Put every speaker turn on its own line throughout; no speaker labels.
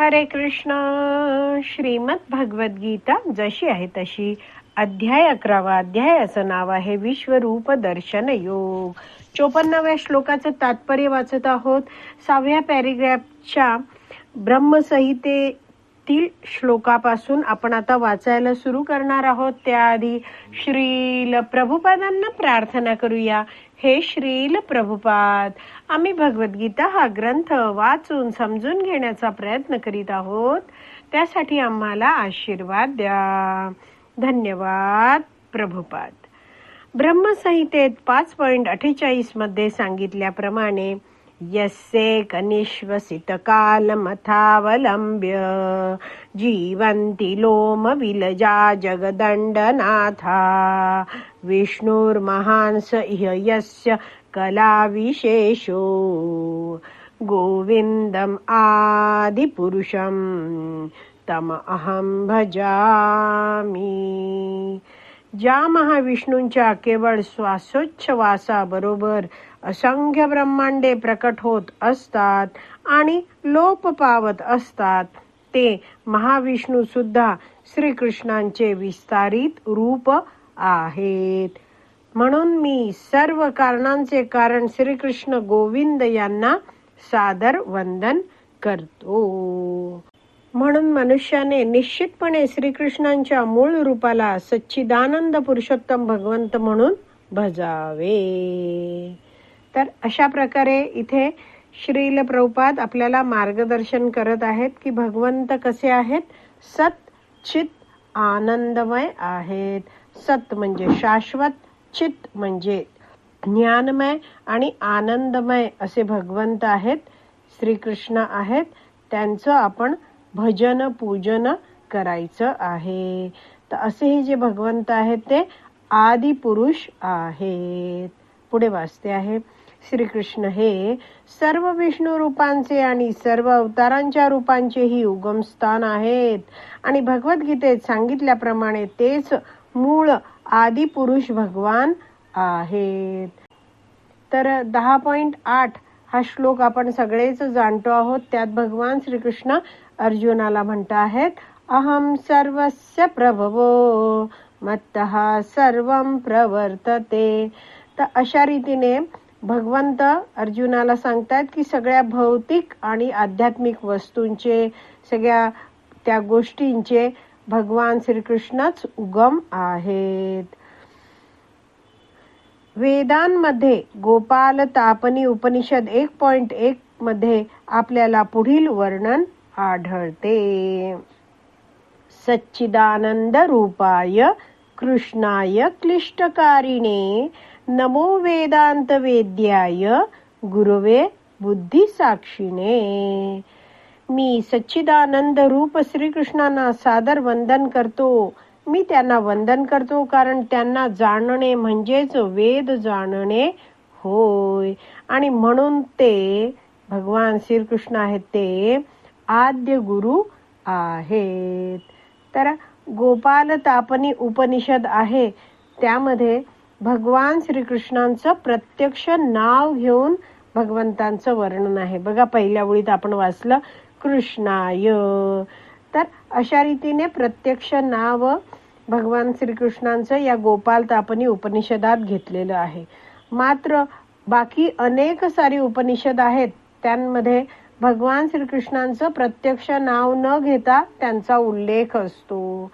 हरे कृष्ण. श्रीमद भगवद्गीता जशी आहे तशी. अध्याय अकरावा अध्यायाचं नाव आहे विश्वरूप दर्शन योग. चोपन्नाव्या श्लोकाचं तात्पर्य वाचत आहोत. सहाव्या पॅरेग्राफच्या तीन श्लोकापासून आपण आता वाचायला सुरू करणार आहोत. त्याआधी श्रील प्रभुपादांना प्रार्थना करूया. हे श्रील प्रभुपाद आम्ही भगवद्गीता हा ग्रंथ वाचून समजून घेण्याचा प्रयत्न करीत आहोत. त्यासाठी आम्हाला आशीर्वाद द्या. धन्यवाद प्रभुपाद. ब्रह्मसंहितेत पाच पॉईंट अठ्ठेचाळीसमध्ये सांगितल्याप्रमाणे यस्ये कनिष्वसितकालमथावलम्ब्य। जीवन्ति लोम विलजा जगदण्डनाथा विष्णुर्महांस इह यस्य कलाविशेषो। गोविन्दम् आदिपुरुषं तम अहं भजामि। ज्या महाविष्णूंच्या केवळ श्वासोच्छवासाबरोबर असंख्य ब्रह्मांडे प्रकट होत असतात आणि लोप पावत असतात. ते महाविष्णू सुद्धा श्रीकृष्णांचे विस्तारित रूप आहेत. म्हणून मी सर्व कारणांचे कारण श्रीकृष्ण गोविंद यांना सादर वंदन करतो. म्हणून मनुष्याने निश्चितपणे श्रीकृष्णांच्या मूळ रूपाला सच्चिदानंद पुरुषोत्तम भगवंत म्हणून भजावे. तर अशा प्रकारे इथे श्रील प्रभुपाद आपल्याला मार्गदर्शन करत आहेत की भगवंत कसे आहेत? सत चित आनंदमय आहेत. सत म्हणजे शाश्वत चित म्हणजे ज्ञानमय आणि आनंदमय असे भगवंत आहेत श्रीकृष्ण आहेत. त्यांचं आपण भजन पूजन करायचं आहे. तर असे हे जे भगवंत आहेत ते आदिपुरुष आहेत. पुढे वाचते आहे. श्रीकृष्ण हे सर्व विष्णू रूपांचे आणि सर्व अवतारांच्या रूपांचेही उगमस्थान आहेत. आणि भगवद्गीतेत सांगितल्याप्रमाणे तेच मूळ आदिपुरुष भगवान आहेत. तर दहा पॉइंट आठ हा श्लोक आपण सगळेच जाणतो आहोत. त्यात भगवान श्रीकृष्ण अर्जुनाला म्हणत आहेत अहम सर्वस्य प्रभवो मत्त सर्व प्रवर्तते. तर अशा रीतीने भगवंत अर्जुनाला सांगतात की सगळ्या भौतिक आणि आध्यात्मिक वस्तूंचे सगळ्या त्या गोष्टींचे भगवान श्रीकृष्णच उगम आहेत. वेदांमध्ये गोपाल तापनी उपनिषद एक पॉइंट एक मध्ये आपल्याला पुढील वर्णन आढळते. सच्चिदानंद रूपाय कृष्णाय क्लिष्टकारिणे नमो वेदांत वेद्याय गुरुवे बुद्धिसाक्षीने मी सच्चिदानंद रूप श्रीकृष्णांना सादर वंदन करतो. मी त्यांना वंदन करतो कारण त्यांना जाणणे म्हणजेच वेद जाणणे होय. आणि म्हणून ते भगवान श्रीकृष्ण आहेत ते आद्य गुरु आहेत. तर गोपाल तापनी उपनिषद आहे. त्यामध्ये भगवान श्रीकृष्णांचं प्रत्यक्ष नाव घेऊन भगवंतांचं वर्णन आहे. बघा पहिल्या ओळीत आपण वाचलं कृष्णाय. तर अशा रीतीने प्रत्यक्ष नाव भगवान श्रीकृष्णांचं या गोपाल तापनी उपनिषदात घेतलेलं आहे. मात्र बाकी अनेक सारी उपनिषद आहेत त्यांमध्ये भगवान श्रीकृष्णांचं प्रत्यक्ष नाव न घेता त्यांचा उल्लेख असतो.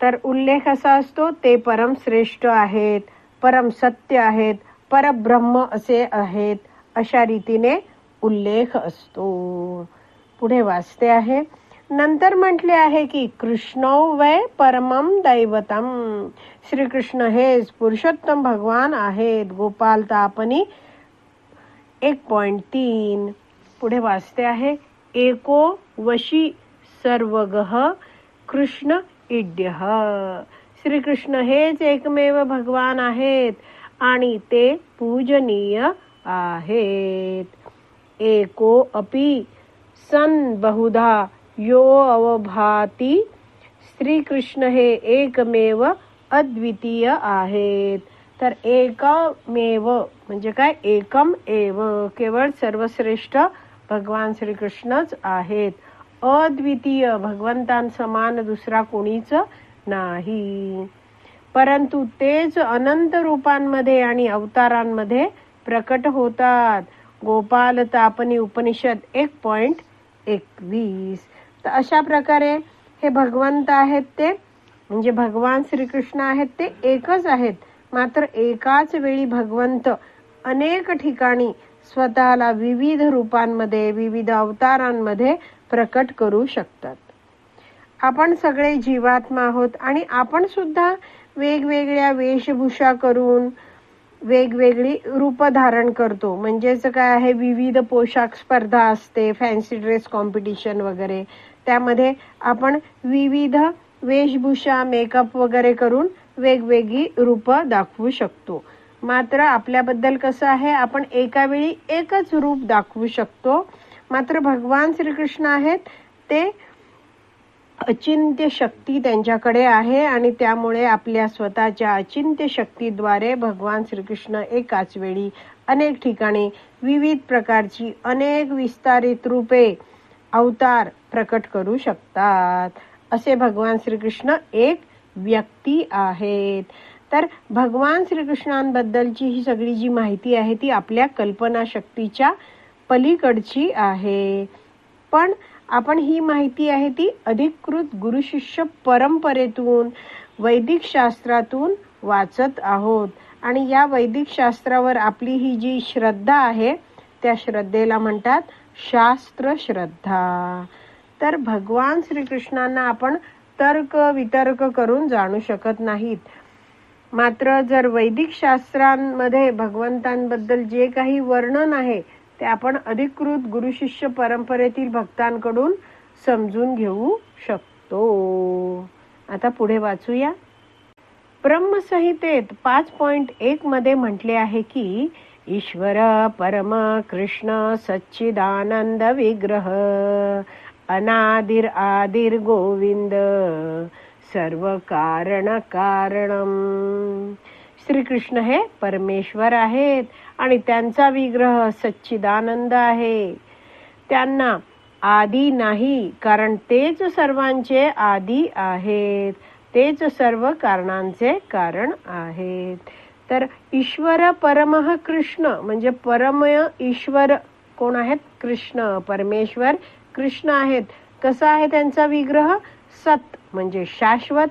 तर उल्लेख असा असतो ते परम श्रेष्ठ आहेत. परम सत्य आहेत परब्रह्म असे आहेत अशा रीतीने उल्लेख असतो. पुढे वाचते आहे नंतर म्हटले आहे की कृष्ण वय परमम दैवतम. श्रीकृष्ण हेच पुरुषोत्तम भगवान आहेत गोपाल तापनी एक पॉइंट तीन. पुढे वाचते आहे एको वशी सर्वगह कृष्ण इड्य. श्रीकृष्ण हेच एकमेव भगवान आहेत आणि ते पूजनीय आहेत. एको अपि सन बहुधा यो अवभाती श्रीकृष्ण हे एकमेव अद्वितीय आहेत. तर एकमेव म्हणजे काय? एकम एव. केवळ सर्वश्रेष्ठ भगवान श्रीकृष्णच आहेत. अद्वितीय भगवंतां समान दुसरा कोणीच नाही. परंतु तेच अनंत रूपांमध्ये आणि अवतारांमध्ये प्रकट होतात. गोपाल तापनी उपनिषद एक पॉइंट एकवीस. तर अशा प्रकारे हे भगवंत आहेत ते म्हणजे भगवान श्रीकृष्ण आहेत ते एकच आहेत. मात्र एकाच वेळी भगवंत अनेक ठिकाणी स्वतःला विविध रूपांमध्ये विविध अवतारांमध्ये प्रकट करू शकतात. आपण सगळे जीवात्मा आहोत आणि आपण सुद्धा वेगवेगळ्या वेशभूषा करून वेगवेगळी रूप धारण करतो. म्हणजेच काय आहे विविध पोशाख स्पर्धा असते फॅन्सी ड्रेस कॉम्पिटिशन वगैरे. त्यामध्ये आपण विविध वेशभूषा मेकअप वगैरे करून वेगवेगळी रूप दाखवू शकतो. मात्र आपल्याबद्दल कसं आहे आपण एका वेळी एकच रूप दाखवू शकतो. मात्र भगवान श्रीकृष्ण आहेत ते अचिंत्य शक्ती त्यांच्याकडे आहे आणि त्यामुळे आपल्या स्वतःच्या अचिंत्य शक्तीद्वारे भगवान श्रीकृष्ण एकाच वेळी अनेक ठिकाणी विविध प्रकारची अनेक विस्तारित रूपे अवतार प्रकट करू शकतात. असे भगवान श्रीकृष्ण एक व्यक्ती आहेत. तर भगवान श्रीकृष्णांबद्दलची ही सगळी जी माहिती आहे ती आपल्या कल्पना शक्तीच्या पलीकडची आहे. पण आपण ही माहिती आहे ती अधिकृत गुरुशिष्य परंपरेतून वैदिक शास्त्रातून वाचत आहोत. आणि या वैदिक शास्त्रावर आपली ही जी श्रद्धा आहे त्या श्रद्धेला म्हणतात शास्त्र श्रद्धा. तर भगवान श्रीकृष्णांना आपण तर्क वितर्क करून जाणू शकत नाहीत. मात्र जर वैदिक शास्त्रांमध्ये भगवंतांबद्दल जे काही वर्णन आहे ते आपण अधिकृत गुरुशिष्य परंपरेतील भक्तांकडून समजून घेऊ शकतो. आता पुढे वाचूया. ब्रह्मसंहितेत पाच पॉइंट एक मध्ये म्हटले आहे की ईश्वर परम कृष्ण सच्चिदानंद विग्रह अनादिर आदिर गोविंद सर्व कारण कारणम. श्रीकृष्ण हे परमेश्वर आहेत. आणि त्यांचा विग्रह सच्चिदानंद आहे. त्यांना आदी नाही कारण तेच सर्वांचे आदी आहेत. तेच सर्व कारणांचे कारण आहेत. तर ईश्वर परमः कृष्ण म्हणजे परम ईश्वर कोण आहेत? कृष्ण परमेश्वर कृष्ण आहेत. कसा आहे त्यांचा विग्रह? सत म्हणजे शाश्वत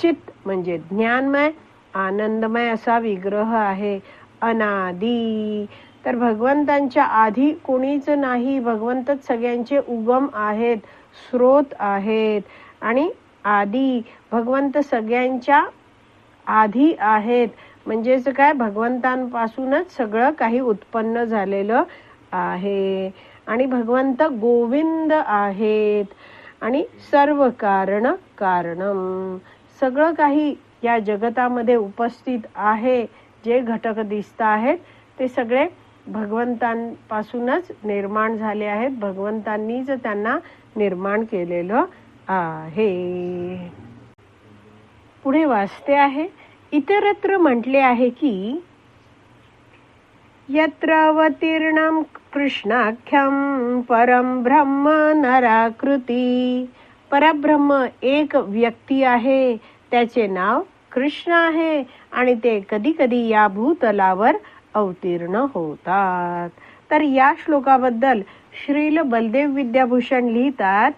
चित म्हणजे ज्ञानमय आनंदमय असा विग्रह आहे. अनादी. तर भगवंतांच्या आधी कोणीच नाही भगवंतच सगळ्यांचे उगम आहेत स्रोत आहेत. आणि आदी भगवंत सगळ्यांच्या आधी आहेत. म्हणजेच काय? भगवंतांपासूनच सगळं काही उत्पन्न झालेलं आहे. आणि भगवंत गोविंद आहेत. आणि सर्व कारण कारणम सगळं काही या जगतामध्ये उपस्थित आहे. जे घटक दिसत आहेत ते सगळे भगवंतांपासूनच निर्माण झाले आहेत. भगवंतांनीच त्यांना निर्माण केलेलं आहे. पुढे वाचते आहे इतरत्र म्हटले आहे की यत्र अवतीर्णम कृष्णाख्यम परम ब्रह्म नराकृती. परब्रह्म एक व्यक्ती आहे त्याचे नाव कृष्ण आहे आणि ते कधी कधी या भूतलावर अवतीर्ण होतात. तर या श्लोकाबद्दल श्रील बलदेव विद्याभूषण लिहितात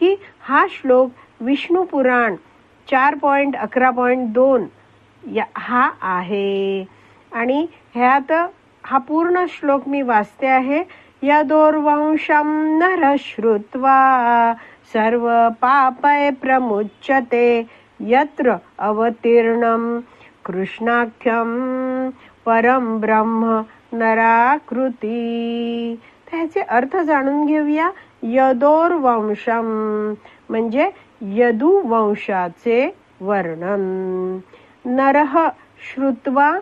की हा श्लोक विष्णू पुराण चार पॉइंट अकरा पॉइंट दोन या हा आहे. आणि ह्यात हा पूर्ण श्लोक मी वाचते आहे. यदोर्वंशम नर श्रुत्वा सर्व पापय प्रमुच्यते. यत्र अवतीर्णं कृष्णाख्यं परम ब्रह्म नराकृती. त्याचे अर्थ जाणून घेऊया यदोर वंशम म्हणजे यदुवंशाचे वर्णन. नरह श्रुत्वा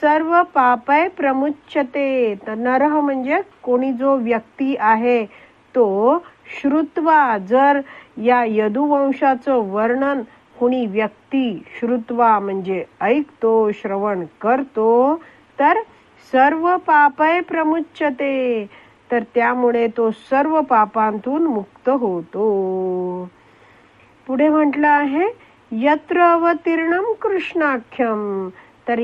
सर्व पापय प्रमुच्यते. तर नरह म्हणजे कोणी जो व्यक्ती आहे तो श्रुत्वा जर या यदुवंशाचं वर्णन कुणी व्यक्ती श्रुत्वा म्हणजे ऐकतो श्रवण करतो तर सर्व पापय प्रमुच्यते. तर त्यामुळे तो सर्व पापांतून मुक्त होतो. पुढे म्हटलं आहे यत्र अवतीर्णम कृष्णाख्यम तर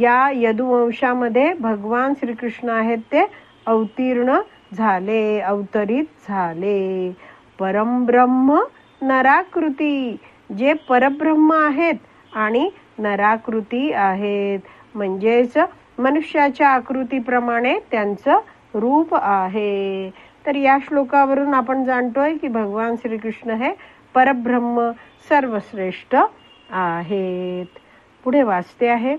या यदुवंशामध्ये भगवान श्रीकृष्ण आहेत ते अवतीर्ण झाले अवतरित झाले. परमब्रह्म नराकृती. जे परब्रह्म आहेत आणि नराकृती आहेत. म्हणजेच मनुष्याच्या आकृतीप्रमाणे त्यांचं रूप आहे. तर या श्लोकावरून आपण जाणतोय की भगवान श्रीकृष्ण हे परब्रह्म सर्वश्रेष्ठ आहेत. पुढे वाचते आहे.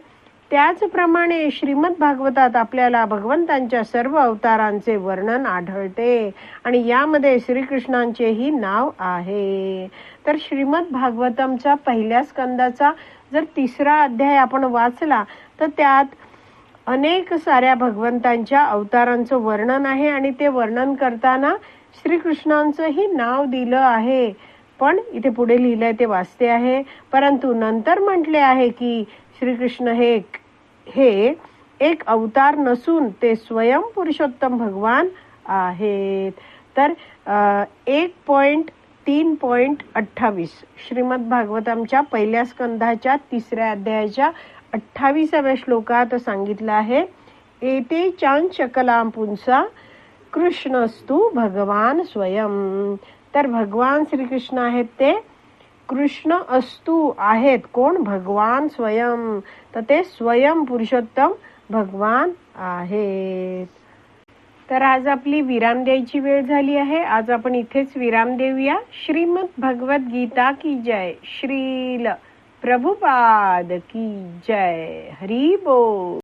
त्याचप्रमाणे श्रीमद भागवतात आपल्याला भगवंतांच्या सर्व अवतारांचे वर्णन आढळते. आणि यामध्ये श्रीकृष्णांचेही नाव आहे. तर श्रीमद भागवतमचा पहिल्या स्कंदाचा जर तिसरा अध्याय आपण वाचला तर त्यात अनेक साऱ्या भगवंतांच्या अवतारांचं वर्णन आहे आणि ते वर्णन करताना श्रीकृष्णांचंही नाव दिलं आहे. पण इथे पुढे लिहिलंय ते वाचते आहे. परंतु नंतर म्हटले आहे की श्रीकृष्ण हे हे एक अवतार नसून ते स्वयं पुरुषोत्तम भगवान आहेत. तर एक पॉइंट तीन पॉइंट अठ्ठावीस. श्रीमद भागवतमच्या पहिल्या स्कंधाच्या तिसऱ्या अध्यायाच्या अठ्ठावीसाव्या श्लोकात सांगितलं आहे एते चांद पुंसा कृष्णस्तु भगवान स्वयं. तर भगवान श्रीकृष्ण आहेत ते कृष्ण अस्तु आहेत. कोण? भगवान स्वयं. तर ते स्वयं पुरुषोत्तम भगवान आहेत. तर आज आपली विराम द्यायची वेळ झाली आहे. आज आपण इथेच विराम देऊया. श्रीमद भगवत गीता की जय? श्रील प्रभुपाद की जय? हरी बोल.